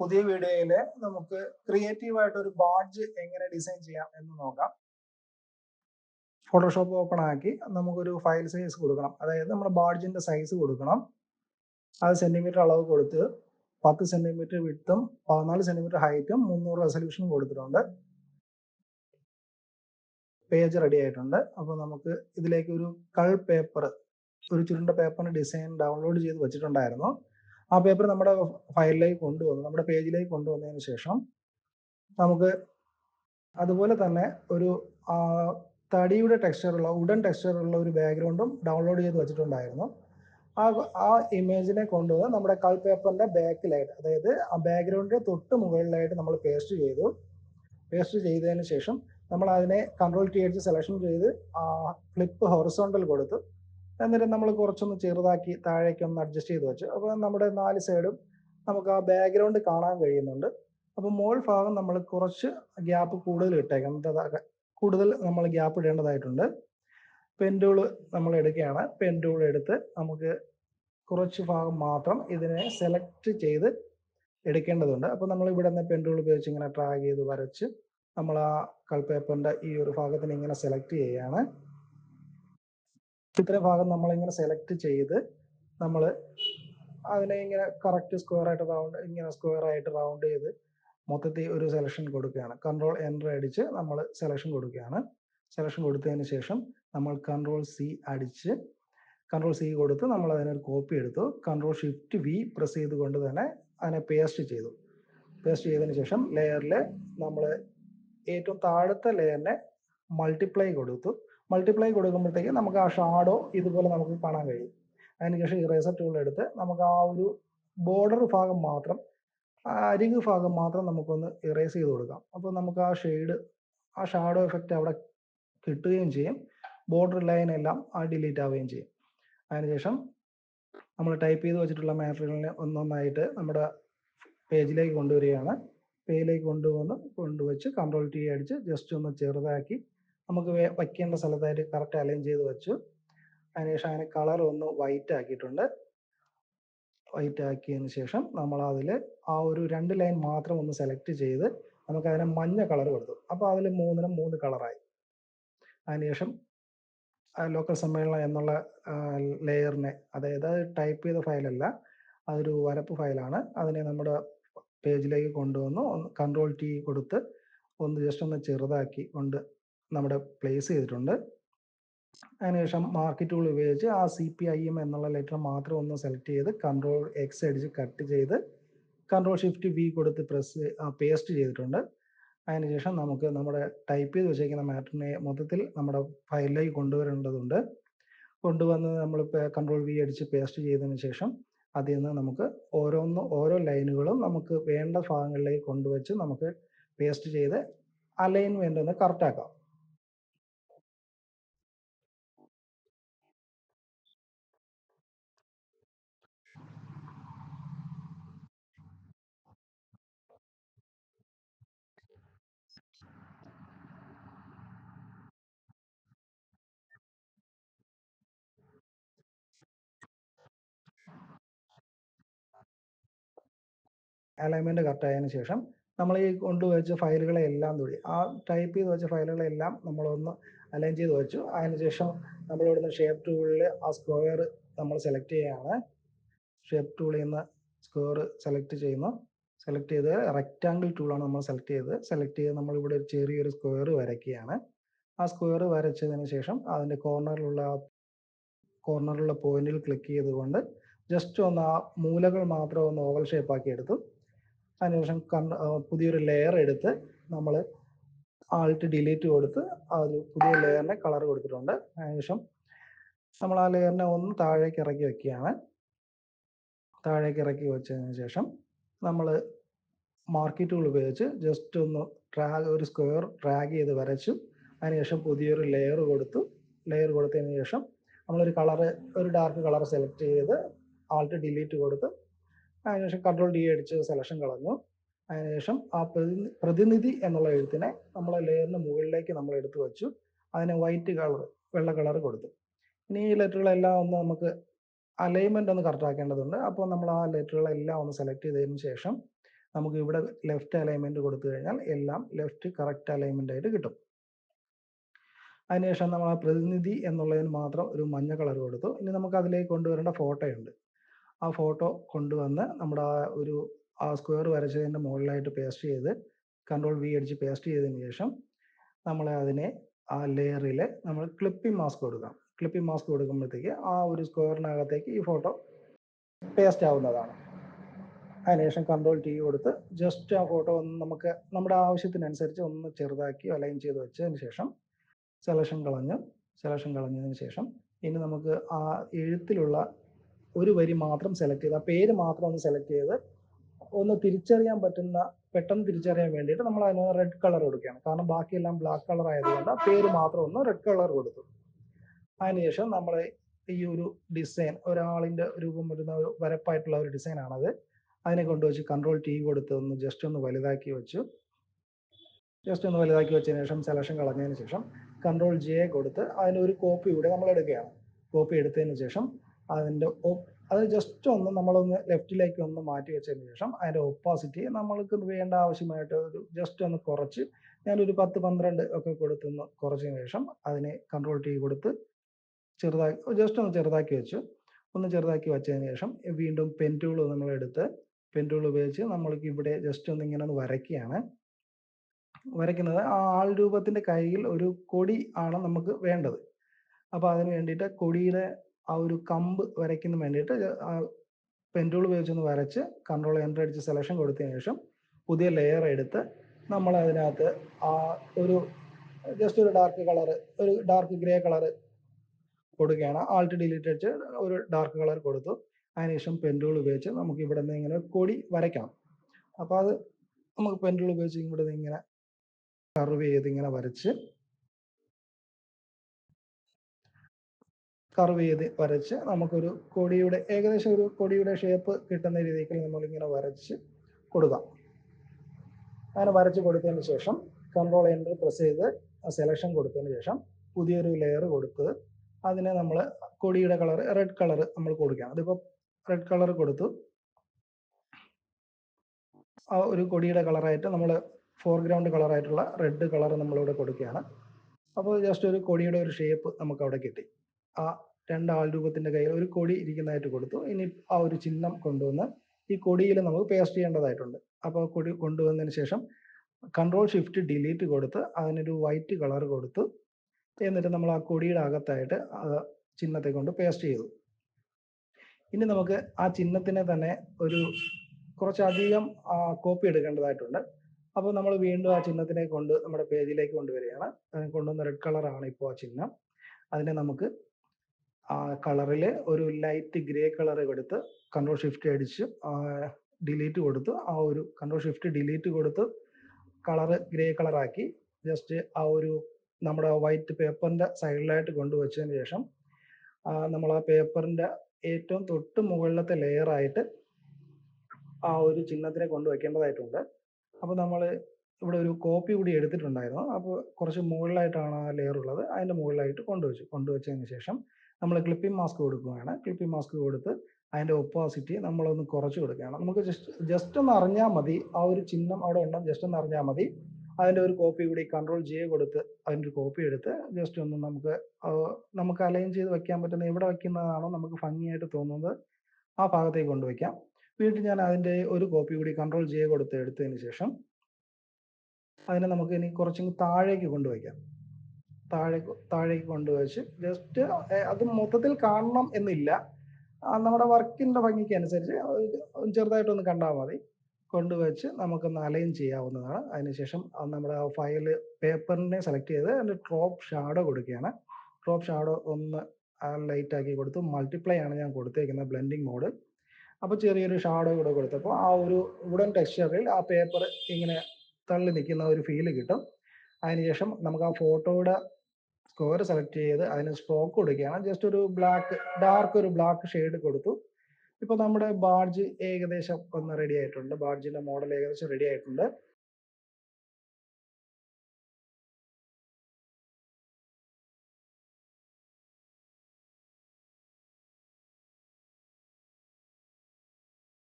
പുതിയ വീഡിയോയിൽ നമുക്ക് ക്രിയേറ്റീവ് ആയിട്ട് ഒരു ബാഡ്ജ് എങ്ങനെ ഡിസൈൻ ചെയ്യാം എന്ന് നോക്കാം. ഫോട്ടോഷോപ്പ് ഓപ്പൺ ആക്കി നമുക്കൊരു ഫയൽ സൈസ് കൊടുക്കണം. അതായത് നമ്മുടെ ബാഡ്ജിന്റെ സൈസ് കൊടുക്കണം. അത് സെന്റിമീറ്റർ അളവ് കൊടുത്ത് പത്ത് സെന്റിമീറ്റർ വിട്ടും പതിനാല് സെന്റിമീറ്റർ ഹൈറ്റും മുന്നൂറ് റെസൊല്യൂഷനും കൊടുത്തിട്ടുണ്ട്. പേജ് റെഡി ആയിട്ടുണ്ട്. അപ്പോൾ നമുക്ക് ഇതിലേക്ക് ഒരു കൾ പേപ്പർ ഒരു ചുരുണ്ട പേപ്പറിന് ഡിസൈൻ ഡൗൺലോഡ് ചെയ്ത് വെച്ചിട്ടുണ്ടായിരുന്നു. ആ പേപ്പർ നമ്മുടെ ഫയലിലേക്ക് കൊണ്ടുവന്നു നമ്മുടെ പേജിലേക്ക് കൊണ്ടുവന്നതിന് ശേഷം നമുക്ക് അതുപോലെ തന്നെ ഒരു തടിയുടെ ടെക്സ്ചറുള്ള ഉടൻ ടെക്സ്ചറുള്ള ഒരു ബാക്ക്ഗ്രൗണ്ടും ഡൗൺലോഡ് ചെയ്ത് വെച്ചിട്ടുണ്ടായിരുന്നു. ആ ആ ഇമേജിനെ കൊണ്ടുവന്ന് നമ്മുടെ കൾ പേപ്പറിന്റെ ബാക്കിലായിട്ട് അതായത് ആ ബാക്ക്ഗ്രൗണ്ടിന്റെ തൊട്ട് മുകളിലായിട്ട് നമ്മൾ പേസ്റ്റ് ചെയ്തു. പേസ്റ്റ് ചെയ്തതിന് ശേഷം നമ്മൾ അതിനെ കൺട്രോൾ ടി അടിച്ച് സെലക്ഷൻ ചെയ്ത് ഫ്ലിപ്പ് ഹൊറിസോണ്ടൽ കൊടുത്തു എന്നിട്ട് നമ്മൾ കുറച്ചൊന്ന് ചെറുതാക്കി താഴേക്ക് ഒന്ന് അഡ്ജസ്റ്റ് ചെയ്ത് വെച്ചു. അപ്പോൾ നമ്മുടെ നാല് സൈഡും നമുക്ക് ആ ബാക്ക്ഗ്രൗണ്ട് കാണാൻ കഴിയുന്നുണ്ട്. അപ്പോൾ മോൾ ഭാഗം നമ്മൾ കുറച്ച് ഗ്യാപ്പ് കൂടുതൽ ഇട്ടേക്കാം. കൂടുതൽ നമ്മൾ ഗ്യാപ്പ് ഇടേണ്ടതായിട്ടുണ്ട്. പെൻഡൂൾ നമ്മൾ എടുക്കുകയാണ്. പെൻഡൂൾ എടുത്ത് നമുക്ക് കുറച്ച് ഭാഗം മാത്രം ഇതിനെ സെലക്ട് ചെയ്ത് എടുക്കേണ്ടതുണ്ട്. അപ്പോൾ നമ്മൾ ഇവിടെ നിന്ന് പെൻഡൂൾ ഉപയോഗിച്ച് ഇങ്ങനെ ട്രാഗ് ചെയ്ത് വരച്ച് നമ്മൾ ആ കൾപേപ്പറിന്റെ ഈ ഒരു ഭാഗത്തിന് ഇങ്ങനെ സെലക്ട് ചെയ്യുകയാണ്. ഇത്രയും ഭാഗം നമ്മൾ ഇങ്ങനെ സെലക്ട് ചെയ്ത് നമ്മൾ അതിനെ ഇങ്ങനെ കറക്റ്റ് സ്ക്വയർ ആയിട്ട് റൗണ്ട് ഇങ്ങനെ സ്ക്വയർ ആയിട്ട് റൗണ്ട് ചെയ്ത് മൊത്തത്തിൽ ഒരു സെലക്ഷൻ കൊടുക്കുകയാണ്. കൺട്രോൾ എന്റർ അടിച്ച് നമ്മൾ സെലക്ഷൻ കൊടുക്കുകയാണ്. സെലക്ഷൻ കൊടുത്തതിന് ശേഷം നമ്മൾ കൺട്രോൾ സി അടിച്ച് കൺട്രോൾ സി കൊടുത്ത് നമ്മൾ അതിനൊരു കോപ്പി എടുത്തു. കൺട്രോൾ ഷിഫ്റ്റ് വി പ്രസ് ചെയ്തുകൊണ്ട് തന്നെ അതിനെ പേസ്റ്റ് ചെയ്തു. പേസ്റ്റ് ചെയ്തതിന് ശേഷം ലെയറിൽ നമ്മൾ ഏറ്റവും താഴത്തെ ലെയറിനെ മൾട്ടിപ്ലൈ കൊടുത്തു. മൾട്ടിപ്ലൈ കൊടുക്കുമ്പോഴത്തേക്ക് നമുക്ക് ആ ഷാഡോ ഇതുപോലെ നമുക്ക് കാണാൻ കഴിയും. അതിനുശേഷം ഇറേസർ ടൂൾ എടുത്ത് നമുക്ക് ആ ഒരു ബോർഡർ ഭാഗം മാത്രം അരിക് ഭാഗം മാത്രം നമുക്കൊന്ന് ഇറേസ് ചെയ്ത് കൊടുക്കാം. അപ്പോൾ നമുക്ക് ആ ഷെയ്ഡ് ആ ഷാഡോ എഫക്റ്റ് അവിടെ കിട്ടുകയും ചെയ്യും. ബോർഡർ ലൈൻ എല്ലാം ആ ഡിലീറ്റ് ആവുകയും ചെയ്യും. അതിനുശേഷം നമ്മൾ ടൈപ്പ് ചെയ്ത് വെച്ചിട്ടുള്ള മാറ്ററിയലിനെ ഒന്നൊന്നായിട്ട് നമ്മുടെ പേജിലേക്ക് കൊണ്ടുവരികയാണ്. പേജിലേക്ക് കൊണ്ടുവന്ന് കൊണ്ടുവച്ച് കൺട്രോൾ ടി അടിച്ച് ജസ്റ്റ് ഒന്ന് ചെറുതാക്കി നമുക്ക് വയ്ക്കേണ്ട സ്ഥലത്തായിട്ട് കറക്റ്റ് അലൈൻ ചെയ്ത് വെച്ചു. അതിനുശേഷം അതിന് കളർ ഒന്ന് വൈറ്റ് ആക്കിയിട്ടുണ്ട്. വൈറ്റ് ആക്കിയതിന് ശേഷം നമ്മൾ അതിൽ ആ ഒരു രണ്ട് ലൈൻ മാത്രം ഒന്ന് സെലക്ട് ചെയ്ത് നമുക്ക് അതിനെ മഞ്ഞ കളർ കൊടുത്തു. അപ്പോൾ അതിൽ മൂന്നിനും മൂന്ന് കളറായി അതിനുശേഷം ലോക്കൽ സമ്മേളനം എന്നുള്ള ലെയറിനെ അതായത് ടൈപ്പ് ചെയ്ത ഫയലല്ല അതൊരു വരപ്പ് ഫയലാണ് അതിനെ നമ്മുടെ പേജിലേക്ക് കൊണ്ടുവന്നു. ഒന്ന് കൺട്രോൾ ടി കൊടുത്ത് ഒന്ന് ജസ്റ്റ് ഒന്ന് ചെറുതാക്കി കൊണ്ട് നമ്മുടെ പ്ലേസ് ചെയ്തിട്ടുണ്ട്. അതിനുശേഷം മാർക്കറ്റ് ടൂൾ ഉപയോഗിച്ച് ആ സി പി ഐ എം എന്നുള്ള ലെറ്റർ മാത്രം ഒന്ന് സെലക്ട് ചെയ്ത് കൺട്രോൾ എക്സ് അടിച്ച് കട്ട് ചെയ്ത് കൺട്രോൾ ഷിഫ്റ്റ് വി കൊടുത്ത് പ്രസ് പേസ്റ്റ് ചെയ്തിട്ടുണ്ട്. അതിനുശേഷം നമുക്ക് നമ്മുടെ ടൈപ്പ് ചെയ്ത് വെച്ചേക്കുന്ന മാറ്ററിനെ മൊത്തത്തിൽ നമ്മുടെ ഫയലിലേക്ക് കൊണ്ടുവരേണ്ടതുണ്ട്. കൊണ്ടുവന്ന് നമ്മൾ കൺട്രോൾ വി അടിച്ച് പേസ്റ്റ് ചെയ്തതിന് ശേഷം അതിൽ നിന്ന് നമുക്ക് ഓരോന്ന് ഓരോ ലൈനുകളും നമുക്ക് വേണ്ട ഭാഗങ്ങളിലേക്ക് കൊണ്ടുവച്ച് നമുക്ക് പേസ്റ്റ് ചെയ്ത് അലൈൻമെന്റ് ഒന്ന് കറക്റ്റ് അലൈൻമെന്റ് കറക്റ്റ് ആയതിനു ശേഷം നമ്മൾ ഈ കൊണ്ടുവച്ച ഫയലുകളെ എല്ലാം കൂടി ആ ടൈപ്പ് ചെയ്ത് വെച്ച ഫയലുകളെ ഫയലുകളെല്ലാം നമ്മളൊന്ന് അലൈൻ ചെയ്ത് വെച്ചു. അതിനുശേഷം നമ്മൾ ഇവിടുന്ന് ഷേപ്പ് ടൂളിൽ ആ സ്ക്വയർ നമ്മൾ സെലക്ട് ചെയ്യുകയാണ്. ഷേപ്പ് ടൂളിൽ നിന്ന് സ്ക്വയർ സെലക്ട് ചെയ്യുന്നു. സെലക്ട് ചെയ്ത് റെക്റ്റാങ്കിൾ ടൂളാണ് നമ്മൾ സെലക്ട് ചെയ്തത് സെലക്ട് ചെയ്ത് നമ്മൾ ഇവിടെ ഒരു ചെറിയൊരു സ്ക്വയർ വരയ്ക്കുകയാണ്. ആ സ്ക്വയർ വരച്ചതിന് ശേഷം അതിന്റെ കോർണറിലുള്ള കോർണറിലുള്ള പോയിന്റിൽ ക്ലിക്ക് ചെയ്തുകൊണ്ട് ജസ്റ്റ് ഒന്ന് ആ മൂലകൾ മാത്രം ഒന്ന് ഓവൽ ഷേപ്പ് ആക്കി എടുത്തു. അതിനുശേഷം പുതിയൊരു ലെയർ എടുത്ത് നമ്മൾ ആൾട്ട് ഡിലീറ്റ് കൊടുത്ത് ഒരു പുതിയ ലെയറിനെ കളർ കൊടുത്തിട്ടുണ്ട്. അതിനുശേഷം നമ്മൾ ആ ലെയറിനെ ഒന്ന് താഴേക്ക് ഇറക്കി വെക്കുകയാണ്. താഴേക്ക് ഇറക്കി വെച്ചതിന് ശേഷം നമ്മൾ മാർക്കറ്റുകൾ ഉപയോഗിച്ച് ജസ്റ്റ് ഒന്ന് ഡ്രാഗ് ഒരു സ്ക്വയർ ഡ്രാഗ് ചെയ്ത് വരച്ചു. അതിനുശേഷം പുതിയൊരു ലെയർ കൊടുത്തു. ലെയർ കൊടുത്തതിന് ശേഷം നമ്മളൊരു കളറ് ഒരു ഡാർക്ക് കളർ സെലക്ട് ചെയ്ത് ആൾട്ട് ഡിലീറ്റ് കൊടുത്ത് അതിനുശേഷം കൺട്രോൾ ഡി അടിച്ച് സെലക്ഷൻ കളഞ്ഞു. അതിനുശേഷം ആ പ്രതി പ്രതിനിധി എന്നുള്ള എഴുത്തിനെ നമ്മൾ ലെയറിന് മുകളിലേക്ക് നമ്മൾ എടുത്തു വെച്ചു. അതിന് വൈറ്റ് കളർ വെള്ള കളർ കൊടുത്തു. ഇനി ഈ ലെറ്ററുകളെല്ലാം ഒന്ന് നമുക്ക് അലൈൻമെന്റ് ഒന്ന് കറക്റ്റ് ആക്കേണ്ടതുണ്ട്. അപ്പോൾ നമ്മൾ ആ ലെറ്ററുകളെല്ലാം ഒന്ന് സെലക്ട് ചെയ്തതിന് ശേഷം നമുക്ക് ഇവിടെ ലെഫ്റ്റ് അലൈൻമെന്റ് കൊടുത്തു കഴിഞ്ഞാൽ എല്ലാം ലെഫ്റ്റ് കറക്റ്റ് അലൈൻമെന്റ് ആയിട്ട് കിട്ടും. അതിനുശേഷം നമ്മൾ ആ പ്രതിനിധി എന്നുള്ളതിന് മാത്രം ഒരു മഞ്ഞ കളർ കൊടുത്തു. ഇനി നമുക്ക് അതിലേക്ക് കൊണ്ടുവരേണ്ട ഫോട്ടോയുണ്ട്. ആ ഫോട്ടോ കൊണ്ടുവന്ന് നമ്മുടെ ആ ഒരു ആ സ്ക്വയർ വരച്ചതിന്റെ മുകളിലായിട്ട് പേസ്റ്റ് ചെയ്ത് കൺട്രോൾ വി അടിച്ച് പേസ്റ്റ് ചെയ്തതിന് ശേഷം നമ്മൾ അതിനെ ആ ലെയറിൽ നമ്മൾ ക്ലിപ്പിംഗ് മാസ്ക് കൊടുക്കാം. ക്ലിപ്പിംഗ് മാസ്ക് കൊടുക്കുമ്പോഴത്തേക്ക് ആ ഒരു സ്ക്വയറിനകത്തേക്ക് ഈ ഫോട്ടോ പേസ്റ്റ് ആവുന്നതാണ്. അതിനുശേഷം കൺട്രോൾ ടി കൊടുത്ത് ജസ്റ്റ് ആ ഫോട്ടോ ഒന്ന് നമുക്ക് നമ്മുടെ ആവശ്യത്തിനനുസരിച്ച് ഒന്ന് ചെറുതാക്കി അലൈൻ ചെയ്ത് വെച്ചതിന് ശേഷം സെലക്ഷൻ കളഞ്ഞ് സെലക്ഷൻ കളഞ്ഞതിന് ശേഷം ഇനി നമുക്ക് ആ എഴുത്തിലുള്ള ഒരു വരി മാത്രം സെലക്ട് ചെയ്ത് ആ പേര് മാത്രം ഒന്ന് സെലക്ട് ചെയ്ത് ഒന്ന് തിരിച്ചറിയാൻ പറ്റുന്ന പെട്ടെന്ന് തിരിച്ചറിയാൻ വേണ്ടിയിട്ട് നമ്മൾ അതിന് റെഡ് കളർ കൊടുക്കുകയാണ്. കാരണം ബാക്കിയെല്ലാം ബ്ലാക്ക് കളർ ആയതുകൊണ്ട് പേര് മാത്രം ഒന്ന് റെഡ് കളർ കൊടുത്തു. അതിനുശേഷം നമ്മൾ ഈ ഒരു ഡിസൈൻ ഒരാളിന്റെ രൂപം വരുന്ന ഒരു വരപ്പായിട്ടുള്ള ഒരു ഡിസൈൻ ആണത്. അതിനെ കൊണ്ടുവച്ച് കൺട്രോൾ ടി കൊടുത്ത് ഒന്ന് ജസ്റ്റ് ഒന്ന് വലുതാക്കി വെച്ചു. ജസ്റ്റ് ഒന്ന് വലുതാക്കി വെച്ചതിന് ശേഷം സെലക്ഷൻ കളഞ്ഞതിന് ശേഷം കൺട്രോൾ ജെ കൊടുത്ത് അതിനൊരു കോപ്പി കൂടെ നമ്മൾ എടുക്കുകയാണ്. കോപ്പി എടുത്തതിന് ശേഷം അതിന്റെ അത് ജസ്റ്റ് ഒന്ന് നമ്മളൊന്ന് ലെഫ്റ്റിലേക്ക് ഒന്ന് മാറ്റി വെച്ചതിന് ശേഷം അതിന്റെ ഒപ്പാസിറ്റി നമ്മൾക്ക് വേണ്ട ആവശ്യമായിട്ട് ഒരു ജസ്റ്റ് ഒന്ന് കുറച്ച് ഞാനൊരു പത്ത് പന്ത്രണ്ട് ഒക്കെ കൊടുത്തൊന്ന് കുറച്ചതിന് ശേഷം അതിനെ കൺട്രോൾ ടി കൊടുത്ത് ചെറുതാക്കി ജസ്റ്റ് ഒന്ന് ചെറുതാക്കി വെച്ചു ഒന്ന് ചെറുതാക്കി വെച്ചതിന് ശേഷം വീണ്ടും പെൻ നമ്മൾ എടുത്ത് പെൻ ടൂൾ ഉപയോഗിച്ച് നമ്മൾക്ക് ഇവിടെ ജസ്റ്റ് ഒന്ന് ഇങ്ങനെ ഒന്ന് വരയ്ക്കുകയാണ്. വരയ്ക്കുന്നത് ആ ആൾ രൂപത്തിന്റെ കയ്യിൽ ഒരു കൊടി ആണ് നമുക്ക് വേണ്ടത്. അപ്പോൾ അതിന് വേണ്ടിയിട്ട് കൊടിയുടെ ആ ഒരു കമ്പ് വരയ്ക്കുന്ന വേണ്ടിയിട്ട് പെന്റൂൾ ഉപയോഗിച്ചൊന്ന് വരച്ച് കൺട്രോൾ എന്റർ അടിച്ച് സെലക്ഷൻ കൊടുത്തതിന് ശേഷം പുതിയ ലെയർ എടുത്ത് നമ്മൾ അതിനകത്ത് ആ ഒരു ജസ്റ്റ് ഒരു ഡാർക്ക് കളർ ഒരു ഡാർക്ക് ഗ്രേ കളർ കൊടുക്കുകയാണ്. ആൾട്ട് ഡിലീറ്റ് അടിച്ച് ഒരു ഡാർക്ക് കളർ കൊടുത്തു. അതിനുശേഷം പെന്റൂൾ ഉപയോഗിച്ച് നമുക്ക് ഇവിടെ നിന്ന് ഇങ്ങനെ കൊടി വരയ്ക്കണം അപ്പോൾ അത് നമുക്ക് പെന്റൂൾ ഉപയോഗിച്ച് ഇവിടെ നിന്ന് ഇങ്ങനെ കർവ് ചെയ്ത് ഇങ്ങനെ വരച്ച് കർവ് ചെയ്ത് വരച്ച് നമുക്കൊരു കൊടിയുടെ ഏകദേശം ഒരു കൊടിയുടെ ഷേപ്പ് കിട്ടുന്ന രീതിക്ക് നമ്മളിങ്ങനെ വരച്ച് കൊടുക്കാം. അങ്ങനെ വരച്ച് കൊടുത്തതിന് ശേഷം കൺട്രോൾ എന്റർ പ്രസ് ചെയ്ത് സെലക്ഷൻ കൊടുത്തതിന് ശേഷം പുതിയൊരു ലെയർ കൊടുത്ത് അതിനെ നമ്മൾ കൊടിയുടെ കളർ റെഡ് കളർ നമ്മൾ കൊടുക്കുകയാണ് അതിപ്പോൾ റെഡ് കളർ കൊടുത്തു. ആ ഒരു കൊടിയുടെ കളറായിട്ട് നമ്മൾ ഫോർഗ്രൗണ്ട് കളറായിട്ടുള്ള റെഡ് കളർ നമ്മളിവിടെ കൊടുക്കുകയാണ്. അപ്പോൾ ജസ്റ്റ് ഒരു കൊടിയുടെ ഒരു ഷേപ്പ് നമുക്ക് അവിടെ കിട്ടി. ആ രണ്ട് ആൾ രൂപത്തിന്റെ കയ്യിൽ ഒരു കൊടി ഇരിക്കുന്നതായിട്ട് കൊടുത്തു. ഇനി ആ ഒരു ചിഹ്നം കൊണ്ടുവന്ന് ഈ കൊടിയിൽ നമുക്ക് പേസ്റ്റ് ചെയ്യേണ്ടതായിട്ടുണ്ട്. അപ്പോൾ കൊടി കൊണ്ടുവന്നതിന് ശേഷം കൺട്രോൾ ഷിഫ്റ്റ് ഡിലീറ്റ് കൊടുത്ത് അതിനൊരു വൈറ്റ് കളർ കൊടുത്ത്. എന്നിട്ട് നമ്മൾ ആ കൊടിയുടെ അകത്തായിട്ട് ചിഹ്നത്തെ കൊണ്ട് പേസ്റ്റ് ചെയ്തു. ഇനി നമുക്ക് ആ ചിഹ്നത്തിനെ തന്നെ ഒരു കുറച്ചധികം കോപ്പി എടുക്കേണ്ടതായിട്ടുണ്ട്. അപ്പോൾ നമ്മൾ വീണ്ടും ആ ചിഹ്നത്തിനെ കൊണ്ട് നമ്മുടെ പേജിലേക്ക് കൊണ്ടുവരികയാണ്. കൊണ്ടുവന്ന റെഡ് കളറാണ് ഇപ്പോൾ ആ ചിഹ്നം. അതിനെ നമുക്ക് ആ കളറിൽ ഒരു ലൈറ്റ് ഗ്രേ കളർ കൊടുത്ത് കൺട്രോൾ ഷിഫ്റ്റ് അടിച്ച് ഡിലീറ്റ് കൊടുത്ത് ആ ഒരു കൺട്രോൾ ഷിഫ്റ്റ് ഡിലീറ്റ് കൊടുത്ത് കളർ ഗ്രേ കളറാക്കി ജസ്റ്റ് ആ ഒരു നമ്മുടെ വൈറ്റ് പേപ്പറിന്റെ സൈഡിലായിട്ട് കൊണ്ടുവച്ചതിന് ശേഷം നമ്മൾ ആ പേപ്പറിന്റെ ഏറ്റവും തൊട്ട് മുകളിലത്തെ ലെയറായിട്ട് ആ ഒരു ചിഹ്നത്തിനെ കൊണ്ടുവയ്ക്കേണ്ടതായിട്ടുണ്ട്. അപ്പോൾ നമ്മൾ ഇവിടെ ഒരു കോപ്പി കൂടി എടുത്തിട്ടുണ്ടായിരുന്നു. അപ്പോൾ കുറച്ച് മുകളിലായിട്ടാണ് ആ ലെയർ ഉള്ളത്. അതിന്റെ മുകളിലായിട്ട് കൊണ്ടുവച്ചു കൊണ്ടുവച്ചതിന് ശേഷം നമ്മൾ ക്ലിപ്പിംഗ് മാസ്ക് കൊടുക്കുകയാണ്. ക്ലിപ്പിംഗ് മാസ്ക് കൊടുത്ത് അതിന്റെ ഒപ്പോസിറ്റി നമ്മളൊന്ന് കുറച്ച് കൊടുക്കുകയാണ്. നമുക്ക് ജസ്റ്റ് ജസ്റ്റ് ഒന്ന് അറിഞ്ഞാൽ മതി. ആ ഒരു ചിഹ്നം അവിടെ ഉണ്ടോ ജസ്റ്റ് ഒന്ന് അറിഞ്ഞാൽ മതി. അതിന്റെ ഒരു കോപ്പി കൂടി കൺട്രോൾ ജെ കൊടുത്ത് അതിന്റെ ഒരു കോപ്പി എടുത്ത് ജസ്റ്റ് ഒന്ന് നമുക്ക് നമുക്ക് അലൈൻ ചെയ്ത് വെക്കാൻ പറ്റുന്ന എവിടെ വെക്കുന്നതാണോ നമുക്ക് ഭംഗിയായിട്ട് തോന്നുന്നത് ആ ഭാഗത്തേക്ക് കൊണ്ടുവയ്ക്കാം വീണ്ടും ഞാൻ അതിന്റെ ഒരു കോപ്പി കൂടി കൺട്രോൾ ജെ കൊടുത്ത് എടുത്തതിന് ശേഷം അതിനെ നമുക്ക് ഇനി കുറച്ചും താഴേക്ക് കൊണ്ടുവയ്ക്കാം താഴെ താഴേക്ക് കൊണ്ടുവച്ച് ജസ്റ്റ് അത് മൊത്തത്തിൽ കാണണം എന്നില്ല. നമ്മുടെ വർക്കിന്റെ ഭംഗിക്ക് അനുസരിച്ച് ചെറുതായിട്ടൊന്ന് കണ്ടാൽ മതി. കൊണ്ടുവച്ച് നമുക്കൊന്ന് അലൈൻ ചെയ്യാവുന്നതാണ്. അതിനുശേഷം നമ്മുടെ ഫയൽ പേപ്പറിനെ സെലക്ട് ചെയ്ത് അതിന്റെ ഡ്രോപ്പ് ഷാഡോ കൊടുക്കുകയാണ്. ഡ്രോപ്പ് ഷാഡോ ഒന്ന് ലൈറ്റ് ആക്കി കൊടുത്തു. മൾട്ടിപ്ലൈ ആണ് ഞാൻ കൊടുത്തേക്കുന്നത് ബ്ലെൻഡിങ് മോഡ്. അപ്പോൾ ചെറിയൊരു ഷാഡോ കൂടെ കൊടുത്തപ്പോൾ ആ ഒരു വുഡൻ ടെക്സ്ചറിൽ ആ പേപ്പർ ഇങ്ങനെ തള്ളി നിൽക്കുന്ന ഒരു ഫീൽ കിട്ടും. അതിനുശേഷം നമുക്ക് ആ ഫോട്ടോയുടെ സ്കോർ സെലക്ട് ചെയ്ത് അതിന് സ്ട്രോക്ക് കൊടുക്കുകയാണ്. ജസ്റ്റ് ഒരു ബ്ലാക്ക് ഡാർക്ക് ഒരു ബ്ലാക്ക് ഷെയ്ഡ് കൊടുത്തു. ഇപ്പോൾ നമ്മുടെ ബാഡ്ജ് ഏകദേശം ഒന്ന് റെഡി ആയിട്ടുണ്ട്. ബാഡ്ജിന്റെ മോഡൽ ഏകദേശം റെഡി ആയിട്ടുണ്ട്.